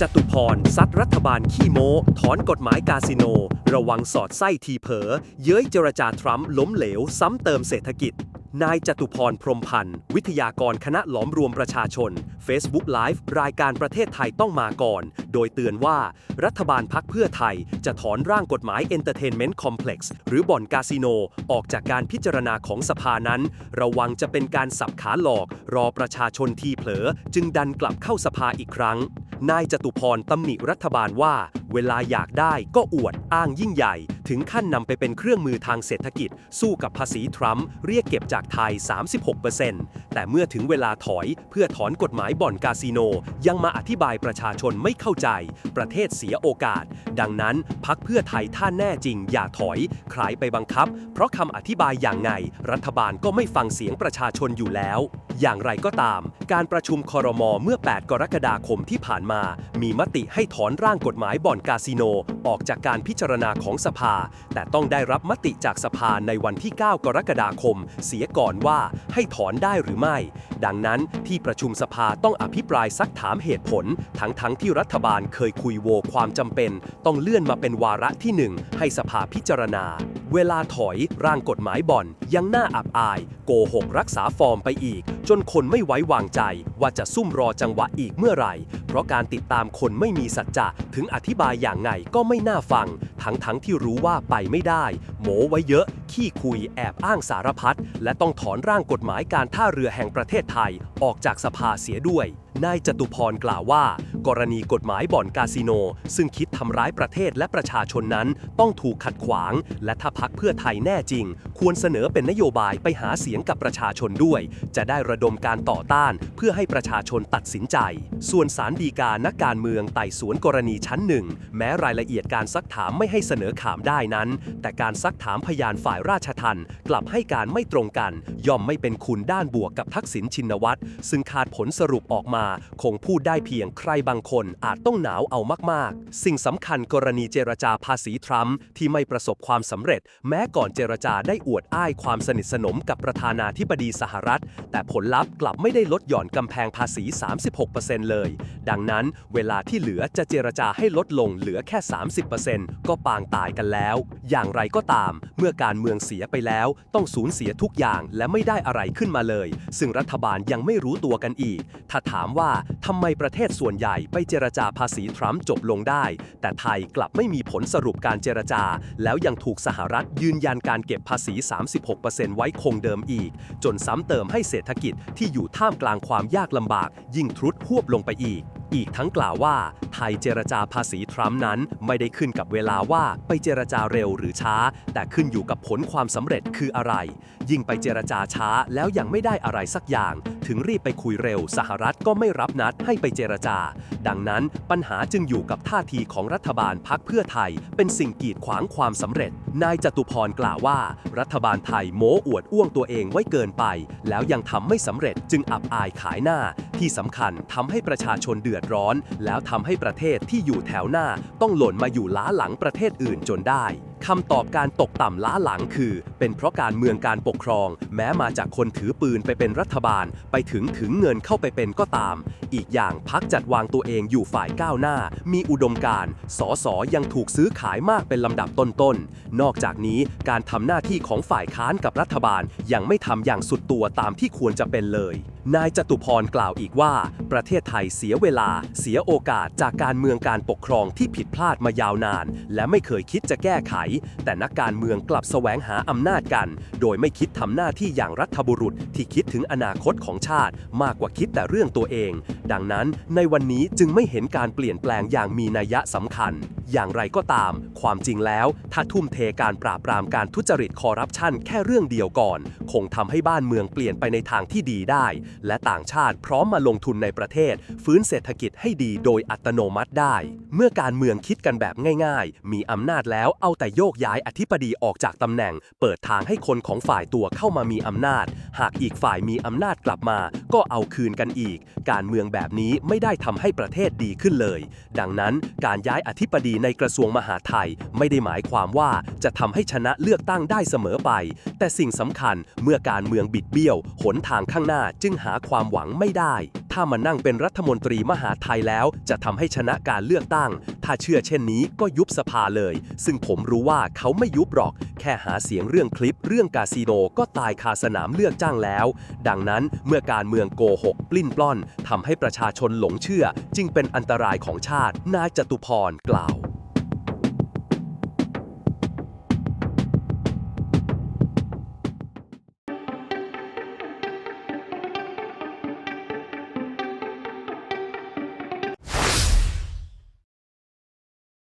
จตุพร ซัดรัฐบาลขี้โม้ ถอนกฎหมายกาสิโน ระวังสอดไส้ทีเผลอเย้ยเจรจาทรัมป์ล้มเหลว ซ้ำเติมเศรษฐกิจ นายจตุพรพรมพันธ์ วิทยากรคณะหลอมรวมประชาชน Facebook Live รายการประเทศไทยต้องมาก่อน โดยเตือนว่า รัฐบาลพักเพื่อไทย จะถอนร่างกฎหมาย Entertainment Complex หรือบ่อนคาสิโน ออกจากการพิจารณาของสภานั้น ระวังจะเป็นการสับขาหลอก รอประชาชนทีเผลอ จึงดันกลับเข้าสภาอีกครั้ง นายจตุพรตำหนิรัฐบาลว่า เวลาอยากได้ก็อวดอ้างยิ่งใหญ่ ถึงขั้นนำไปเป็นเครื่องมือทางเศรษฐกิจ สู้กับภาษีทรัมป์เรียกเก็บจากไทย 36%แต่เมื่อถึงเวลาถอยเพื่อถอนกฎหมายบ่อนคาสิโน ยังมาอธิบายประชาชนไม่เข้าใจ ประเทศเสียโอกาส ดังนั้นพักเพื่อไทยท่านแน่จริงอย่าถอยใครไปบังคับ เพราะคำอธิบายอย่างไง รัฐบาลก็ไม่ฟังเสียงประชาชนอยู่แล้ว อย่างไรก็ตาม การประชุมคอรมอเมื่อ 8 กรกฎาคมที่ผ่านมา มีมติให้ถอนร่างกฎหมายบ่อนคาสิโน ออกจากการพิจารณาของสภาแต่ต้องได้รับมติจากสภาในวันที่ 9 กรกฎาคม เสียก่อนว่าให้ถอนได้หรือไม่ ดังนั้นที่ประชุมสภาต้องอภิปรายซักถามเหตุผล ทั้งๆทที่รัฐบาลเคยคุยโวความจำเป็น ต้องเลื่อนมาเป็นวาระที่หนึ่งให้สภาพิจารณา เวลาถอยร่างกฎหมายบ่อนยังน่าอับอาย โกหกรักษาฟอร์มไปอีก จนคนไม่ไว้วางใจ ว่าจะซุ่มรอจังหวะอีกเมื่อไหร่ เพราะการติดตามคนไม่มีสัจจะถึงอธิบายอย่างไงก็ไม่น่าฟัง ทั้งๆทที่รู้ว่าว่าไปไม่ได้ โหมไว้เยอะ ขี้คุยแอบอ้างสารพัดและต้องถอนร่างกฎหมายการท่าเรือแห่งประเทศไทย ออกจากสภาเสียด้วย นายจตุพรกล่าวว่า กรณีกฎหมายบ่อนคาสิโน ซึ่งคิดทำร้ายประเทศและประชาชนนั้นต้องถูกขัดขวาง และถ้าพักเพื่อไทยแน่จริง ควรเสนอเป็นนโยบายไปหาเสียงกับประชาชนด้วย จะได้ระดมการต่อต้าน เพื่อให้ประชาชนตัดสินใจ ส่วนสารดีกานักการเมืองไต่สวนกรณีชั้นหนึ่งแม้รายละเอียดการซักถามไม่ให้เสนอข่ามได้นั้น แต่การซักถามพยานฝ่ายราชทัณฑ์กลับให้การไม่ตรงกัน ย่อมไม่เป็นคุณด้านบวกกับทักษิณชินวัตรซึ่งขาดผลสรุปออกมามาคงพูดได้เพียงใครบางคนอาจต้องหนาวเอามากๆ สิ่งสำคัญกรณีเจรจาภาษีทรัมป์ที่ไม่ประสบความสำเร็จ แม้ก่อนเจรจาได้อวดอ้ายความสนิทสนมกับประธานาธิบดีสหรัฐ แต่ผลลัพธ์กลับไม่ได้ลดหย่อนกำแพงภาษี 36%เลย ดังนั้นเวลาที่เหลือจะเจรจาให้ลดลงเหลือแค่ 30%ก็ปางตายกันแล้ว อย่างไรก็ตาม เมื่อการเมืองเสียไปแล้ว ต้องสูญเสียทุกอย่างและไม่ได้อะไรขึ้นมาเลย ซึ่งรัฐบาลยังไม่รู้ตัวกันอีก ถ้าถามว่าทำไมประเทศส่วนใหญ่ไปเจรจาภาษีทรัมป์จบลงได้ แต่ไทยกลับไม่มีผลสรุปการเจรจา แล้วยังถูกสหรัฐยืนยันการเก็บภาษี 36%ไว้คงเดิมอีก จนซ้ำเติมให้เศรษฐกิจที่อยู่ท่ามกลางความยากลำบาก ยิ่งทรุดหวบลงไปอีกอีกทั้งกล่าวว่า ไทยเจรจาภาษีทรัมป์นั้นไม่ได้ขึ้นกับเวลาว่าไปเจรจาเร็วหรือช้า แต่ขึ้นอยู่กับผลความสำเร็จคืออะไร ยิ่งไปเจรจาช้าแล้วยังไม่ได้อะไรสักอย่าง ถึงรีบไปคุยเร็ว สหรัฐก็ไม่รับนัดให้ไปเจรจา ดังนั้นปัญหาจึงอยู่กับท่าทีของรัฐบาลพักเพื่อไทย เป็นสิ่งกีดขวางความสำเร็จ นายจตุพรกล่าวว่า รัฐบาลไทยโม้อวดอ้วงตัวเองไว้เกินไป แล้วยังทำไม่สำเร็จจึงอับอายขายหน้า ที่สำคัญทำให้ประชาชนเดือดร้อน แล้วทำให้ประเทศที่อยู่แถวหน้า ต้องหล่นมาอยู่ล้าหลังประเทศอื่นจนได้คำตอบการตกต่ำล้าหลังคือ เป็นเพราะการเมืองการปกครอง แม้มาจากคนถือปืนไปเป็นรัฐบาล ไปถึงถึงเงินเข้าไปเป็นก็ตาม อีกอย่างพักจัดวางตัวเองอยู่ฝ่ายก้าวหน้า มีอุดมการณ์สอสอยังถูกซื้อขายมากเป็นลำดับต้นๆนอกจากนี้การทำหน้าที่ของฝ่ายค้านกับรัฐบาลยังไม่ทำอย่างสุดตัวตามที่ควรจะเป็นเลย นายจตุพรกล่าวอีกว่า ประเทศไทยเสียเวลา เสียโอกาสจากการเมืองการปกครองที่ผิดพลาดมายาวนาน และไม่เคยคิดจะแก้ไข แต่นักการเมืองกลับแสวงหาอำนาจกัน โดยไม่คิดทำหน้าที่อย่างรัฐบุรุษที่คิดถึงอนาคตของชาติ มากกว่าคิดแต่เรื่องตัวเอง ดังนั้นในวันนี้จึงไม่เห็นการเปลี่ยนแปลงอย่างมีนัยสำคัญ อย่างไรก็ตาม ความจริงแล้วถ้าทุ่มเทการปราบปรามการทุจริตคอร์รัปชันแค่เรื่องเดียวก่อน คงทำให้บ้านเมืองเปลี่ยนไปในทางที่ดีได้และต่างชาติพร้อมมาลงทุนในประเทศ ฟื้นเศรษฐกิจให้ดีโดยอัตโนมัติได้ เมื่อการเมืองคิดกันแบบง่าย ๆ มีอำนาจแล้วเอาแต่โยกย้ายอธิบดีออกจากตำแหน่ง เปิดทางให้คนของฝ่ายตัวเข้ามามีอำนาจ หากอีกฝ่ายมีอำนาจกลับมา ก็เอาคืนกันอีก การเมืองแบบนี้ไม่ได้ทำให้ประเทศดีขึ้นเลย ดังนั้นการย้ายอธิบดีในกระทรวงมหาดไทยไม่ได้หมายความว่าจะทำให้ชนะเลือกตั้งได้เสมอไป แต่สิ่งสำคัญเมื่อการเมืองบิดเบี้ยว หนทางข้างหน้าจึงหหาความหวังไม่ได้ ถ้ามานั่งเป็นรัฐมนตรีมหาไทยแล้ว จะทำให้ชนะการเลือกตั้ง ถ้าเชื่อเช่นนี้ก็ยุบสภาเลย ซึ่งผมรู้ว่าเขาไม่ยุบหรอก แค่หาเสียงเรื่องคลิป เรื่องกาสิโนก็ตายคาสนามเลือกจ้างแล้ว ดังนั้นเมื่อการเมืองโกหก ปลิ้นปล้อนทำให้ประชาชนหลงเชื่อ จึงเป็นอันตรายของชาตินายจตุพรกล่าว